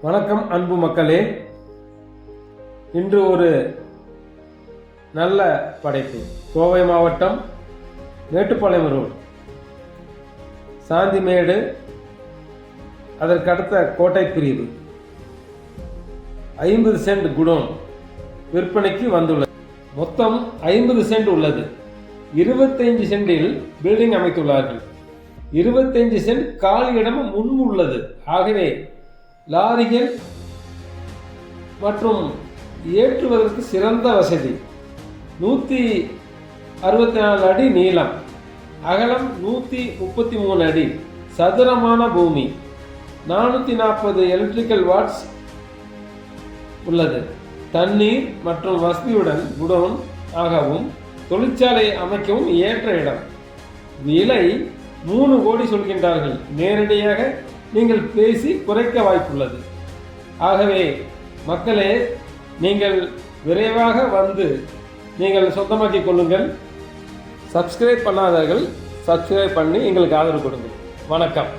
வணக்கம் அன்பு மக்களே. இன்று ஒரு நல்ல படைப்பு. கோவை மாவட்டம் மேட்டுப்பாளையம் ரோடு. சாந்திமேடு அதற்கடுத்த கோட்டை பிரிவு ஐம்பது சென்ட் குடோன் விற்பனைக்கு வந்துள்ளது. மொத்தம் ஐம்பது சென்ட் உள்ளது. இருபத்தைந்து சென்டில் பில்டிங் அமைத்துள்ளார்கள். இருபத்தைந்து சென்ட் காலி இடமும் முன் உள்ளது ஆகவே லாரிகள் மற்றும் ஏற்றுவதற்கு சிறந்த வசதி. நூற்றி அறுபத்தி நாலு அடி நீளம். அகலம் நூற்றி முப்பத்தி மூணு அடி. சதுரமான பூமி. நானூற்றி நாற்பது எலக்ட்ரிக்கல் வாட்ஸ் உள்ளது. தண்ணீர் மற்றும் வசதியுடன் குடோன் ஆகவும் தொழிற்சாலை அமைக்கவும் ஏற்ற இடம். விலை மூணு கோடி சொல்கின்றார்கள். நேரடியாக நீங்கள் பேசி குறைக்க வாய்ப்புள்ளது. ஆகவே மக்களே நீங்கள் விரைவாக வந்து நீங்கள் சொந்தமாக்கிக் கொள்ளுங்கள். சப்ஸ்கிரைப் பண்ணாதவர்கள் சப்ஸ்கிரைப் பண்ணி எங்களுக்கு ஆதரவு கொடுங்கள். வணக்கம்.